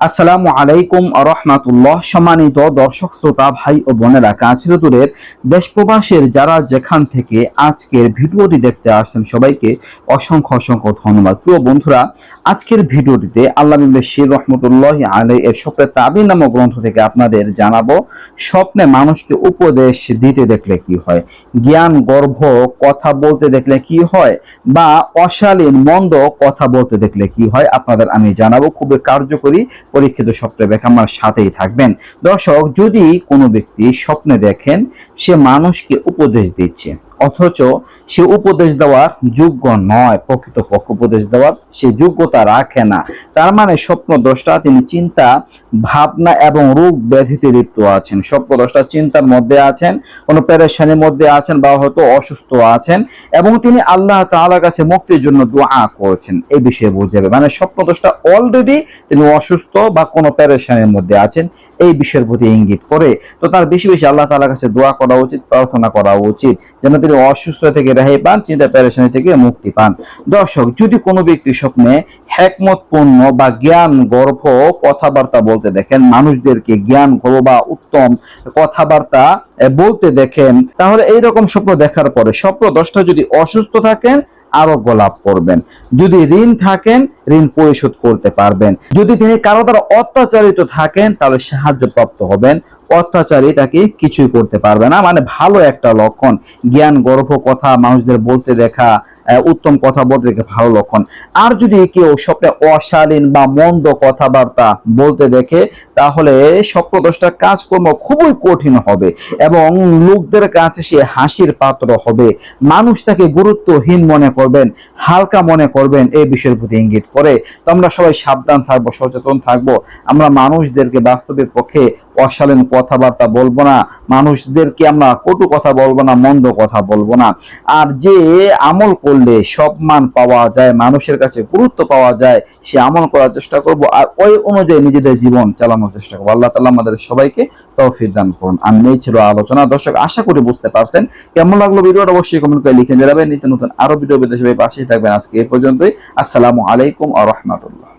আসসালামু আলাইকুম রহমাতুল্লাহ। সম্মানিত দর্শক, শ্রোতা, ভাই ও বোনেরা কাছের দূরের দেশ প্রবাসের যারা যেখান থেকে আজকের ভিডিওটি দেখতে আসছেন সবাইকে অসংখ্য অসংখ্য ধন্যবাদ। প্রিয় বন্ধুরা, আজকের ভিডিওটিতে আল্লাহ শির রহমতুল্লাহ আলাই এর স্বপ্নের তাবি নামক গ্রন্থ থেকে আপনাদের জানাব, স্বপ্নে মানুষকে উপদেশ দিতে দেখলে কি হয়? জ্ঞান, গর্ভ, কথা বলতে দেখলে কি হয়? বা অশালীন, মন্দ কথা বলতে দেখলে কি হয়? আপনাদের আমি জানাব, খুবই কার্যকরী পরীক্ষিত স্বপ্নে দেখে আমার সাথেই থাকবেন। দর্শক, যদি কোনো ব্যক্তি স্বপ্নে দেখেন, সে মানুষকে উপদেশ দিচ্ছে। অথচ সে উপদেশ দেওয়ার যোগ্য নয় প্রকৃত পক্ষ উপদেশ দেওয়ার সে যোগ্যতা রাখে না। তার মানে স্বপ্ন দ্রষ্টা তিনি চিন্তা, ভাবনা এবং রোগ ব্যাধিতে লিপ্ত আছেন। স্বপ্ন দ্রষ্টা চিন্তার মধ্যে আছেন, কোনো পেরেশানির মধ্যে আছেন বা হয়তো অসুস্থ আছেন এবং তিনি আল্লাহ তাআলার কাছে মুক্তির জন্য দোয়া করছেন। এই বিষয়ে বুঝাবে মানে স্বপ্ন দ্রষ্টা অলরেডি তিনি অসুস্থ বা কোনো পেরেশানির মধ্যে আছেন এই বিষয়ের প্রতি ইঙ্গিত করে। তো তার বেশি বেশি আল্লাহ তালার কাছে দোয়া করা উচিত, প্রার্থনা করা উচিত, যেন তিনি অসুস্থ থেকে রেহাই পান, চিন্তা পেরেশানি থেকে মুক্তি পান। দর্শক, যদি কোনো ব্যক্তি স্বপ্নে হ্যাকমতপূর্ণ বা জ্ঞান গর্ভ কথাবার্তা বলতে দেখেন, মানুষদেরকে জ্ঞান গর্ভ বা উত্তম কথাবার্তা বলতে দেখেন, তাহলে এই রকম স্বপ্ন দেখার পরে স্বপ্ন দশটা যদি অসুস্থ থাকেন আরোগ্য লাভ করবেন। যদি ঋণ থাকেন, ঋণ পরিশোধ করতে পারবেন। যদি তিনি কারও দ্বারা অত্যাচারিত থাকেন, তাহলে সাহায্য প্রাপ্ত হবেন। অত্যাচারী তাকে কিছুই করতে পারবে না। মানে ভালো একটা লক্ষণ। জ্ঞান, গর্ভ, কথা, মানুষদের বলতে দেখা উত্তম কথা বলতে দেখে ভালো লক্ষণ। আর যদি কেউ স্বপ্নে অশালীন বা মন্দ কথাবার্তা বলতে দেখে, তাহলে স্বপ্নদোষটার কাজকর্ম খুবই কঠিন হবে এবং লোকদের কাছে সে হাসির পাত্র হবে। মানুষ তাকে গুরুত্বহীন মনে করবেন, হালকা মনে করবেন এই বিষয়ের প্রতি ইঙ্গিত করে। তো আমরা সবাই সাবধান থাকব, সচেতন থাকব। আমরা মানুষদেরকে বাস্তবের পক্ষে অশালীন কথাবার্তা বলব না। মানুষদেরকে আমরা কটু কথা বলব না, মন্দ কথা বলব না। আর যে আমল করলে সব মান পাওয়া যায়, মানুষের কাছে গুরুত্ব পাওয়া যায়, সে আমল করার চেষ্টা করব আর ওই অনুযায়ী নিজেদের জীবন চালানোর চেষ্টা করব। আল্লাহ তাআলা আমাদের সবাইকে তৌফিক দান করুন। আমি এই ছিল আলোচনা। দর্শক, আশা করি বুঝতে পারছেন। কেমন লাগল ভিডিওটা? অবশ্যই কমেন্ট করে লিখে জানাবেন। নিত্য নতুন আরও ভিডিও বিদেশে পাশেই থাকবেন। আজকে এই পর্যন্তই। আসসালামু আলাইকুম আ রহমতুল্লাহ।